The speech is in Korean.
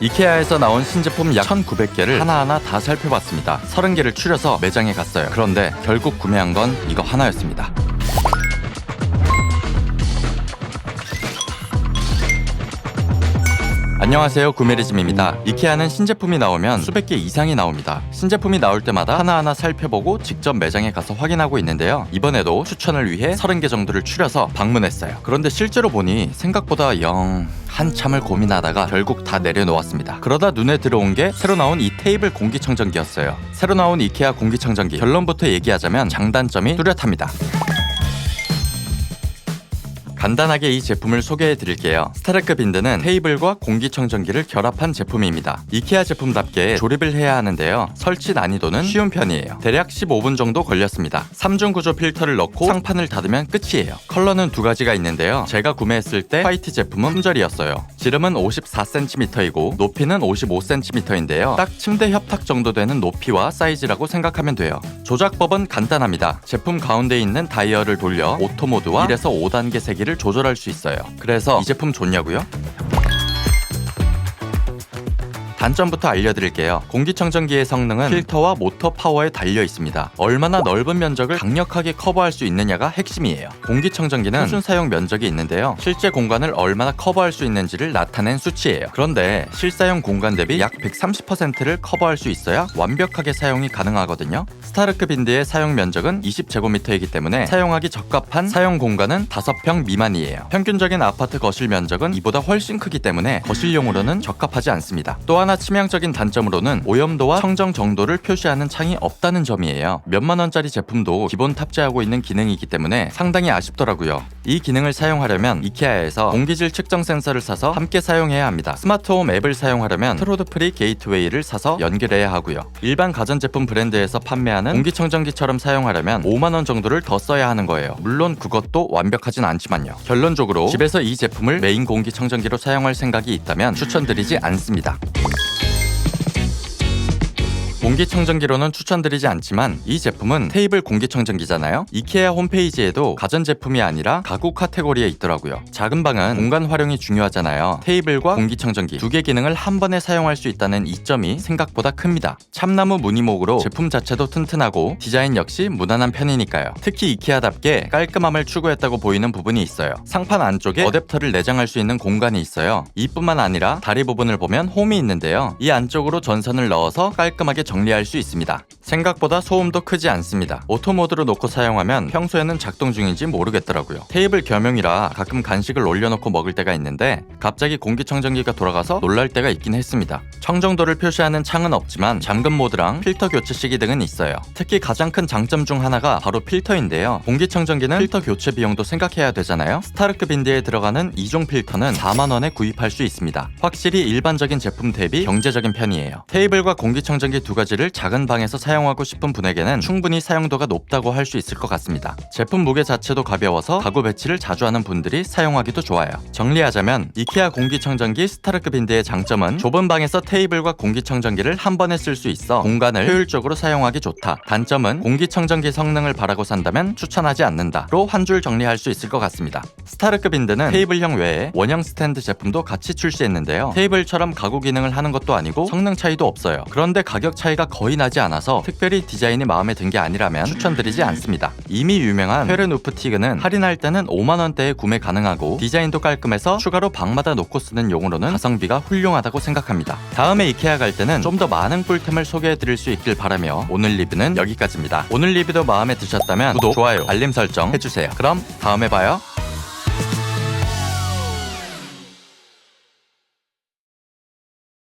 이케아에서 나온 신제품 약 1,900개를 하나하나 다 살펴봤습니다. 30개를 추려서 매장에 갔어요. 그런데 결국 구매한 건 이거 하나였습니다. 안녕하세요. 구메리즘입니다. 이케아는 신제품이 나오면 수백 개 이상이 나옵니다. 신제품이 나올 때마다 하나하나 살펴보고 직접 매장에 가서 확인하고 있는데요. 이번에도 추천을 위해 30개 정도를 추려서 방문했어요. 그런데 실제로 보니 생각보다 영 한참을 고민하다가 결국 다 내려놓았습니다. 그러다 눈에 들어온 게 새로 나온 이 테이블 공기청정기였어요. 새로 나온 이케아 공기청정기. 결론부터 얘기하자면 장단점이 뚜렷합니다 간단하게 이 제품을 소개해 드릴게요. 스타르크 빈드는 테이블과 공기청정기를 결합한 제품입니다. 이케아 제품답게 조립을 해야 하는데요. 설치 난이도는 쉬운 편이에요. 대략 15분 정도 걸렸습니다. 3중 구조 필터를 넣고 상판을 닫으면 끝이에요. 컬러는 두 가지가 있는데요. 제가 구매했을 때 화이트 제품은 품절이었어요. 지름은 54cm이고 높이는 55cm인데요. 딱 침대 협탁 정도 되는 높이와 사이즈라고 생각하면 돼요. 조작법은 간단합니다. 제품 가운데 있는 다이얼을 돌려 오토 모드와 1에서 5단계 세기를 조절할 수 있어요. 그래서 이 제품 좋냐고요? 단점부터 알려드릴게요. 공기청정기의 성능은 필터와 모터 파워에 달려 있습니다. 얼마나 넓은 면적을 강력하게 커버할 수 있느냐가 핵심이에요. 공기청정기는 표준 사용 면적이 있는데요. 실제 공간을 얼마나 커버할 수 있는지를 나타낸 수치예요. 그런데 실사용 공간 대비 약 130%를 커버할 수 있어야 완벽하게 사용이 가능하거든요. 스타르크 빈드의 사용 면적은 20제곱미터이기 때문에 사용하기 적합한 사용 공간은 5평 미만이에요. 평균적인 아파트 거실 면적은 이보다 훨씬 크기 때문에 거실용으로는 적합하지 않습니다. 또 하나 치명적인 단점으로는 오염도와 청정 정도를 표시하는 창이 없다는 점이에요. 몇만 원짜리 제품도 기본 탑재하고 있는 기능이기 때문에 상당히 아쉽더라고요. 이 기능을 사용하려면 이케아에서 공기질 측정 센서를 사서 함께 사용해야 합니다. 스마트홈 앱을 사용하려면 트로드 프리 게이트웨이를 사서 연결해야 하고요. 일반 가전제품 브랜드에서 판매하는 공기청정기처럼 사용하려면 5만 원 정도를 더 써야 하는 거예요. 물론 그것도 완벽하진 않지만요. 결론적으로 집에서 이 제품을 메인 공기청정기로 사용할 생각이 있다면 추천드리지 않습니다. 공기청정기로는 추천드리지 않지만 이 제품은 테이블 공기청정기잖아요. 이케아 홈페이지에도 가전제품이 아니라 가구 카테고리에 있더라고요. 작은 방은 공간 활용이 중요하잖아요. 테이블과 공기청정기 두 개 기능을 한 번에 사용할 수 있다는 이점이 생각보다 큽니다. 참나무 무늬목으로 제품 자체도 튼튼하고 디자인 역시 무난한 편이니까요. 특히 이케아답게 깔끔함을 추구했다고 보이는 부분이 있어요. 상판 안쪽에 어댑터를 내장할 수 있는 공간이 있어요. 이뿐만 아니라 다리 부분을 보면 홈이 있는데요. 이 안쪽으로 전선을 넣어서 깔끔하게 정 리할 수 있습니다. 생각보다 소음도 크지 않습니다. 오토 모드로 놓고 사용하면 평소에는 작동 중인지 모르겠더라고요. 테이블 겸용이라 가끔 간식을 올려놓고 먹을 때가 있는데 갑자기 공기청정기가 돌아가서 놀랄 때가 있긴 했습니다. 청정도를 표시하는 창은 없지만 잠금 모드랑 필터 교체 시기 등은 있어요. 특히 가장 큰 장점 중 하나가 바로 필터인데요. 공기청정기는 필터 교체 비용도 생각해야 되잖아요. 스타르크 빈드에 들어가는 2종 필터는 4만 원에 구입할 수 있습니다. 확실히 일반적인 제품 대비 경제적인 편이에요. 테이블과 공기청정기 두 가지를 작은 방에서 사용하고 싶은 분에게는 충분히 사용도가 높다고 할 수 있을 것 같습니다. 제품 무게 자체도 가벼워서 가구 배치를 자주 하는 분들이 사용하기도 좋아요. 정리하자면 이케아 공기청정기 스타르크 빈드의 장점은 좁은 방에서 테이블과 공기청정기를 한 번에 쓸 수 있어 공간을 효율적으로 사용하기 좋다. 단점은 공기청정기 성능을 바라고 산다면 추천하지 않는다로 한 줄 정리할 수 있을 것 같습니다. 스타르크 빈드는 테이블형 외에 원형 스탠드 제품도 같이 출시했는데요. 테이블처럼 가구 기능을 하는 것도 아니고 성능 차이도 없어요. 그런데 가격 차이 가 거의 나지 않아서 특별히 디자인이 마음에 든 게 아니라면 추천드리지 않습니다. 이미 유명한 페른 우프티그는 할인할 때는 5만 원대에 구매 가능하고 디자인도 깔끔해서 추가로 방마다 놓고 쓰는 용으로는 가성비가 훌륭하다고 생각합니다. 다음에 이케아 갈 때는 좀 더 많은 꿀템을 소개해 드릴 수 있길 바라며 오늘 리뷰는 여기까지입니다. 오늘 리뷰도 마음에 드셨다면 구독, 좋아요, 알림 설정 해주세요. 그럼 다음에 봐요.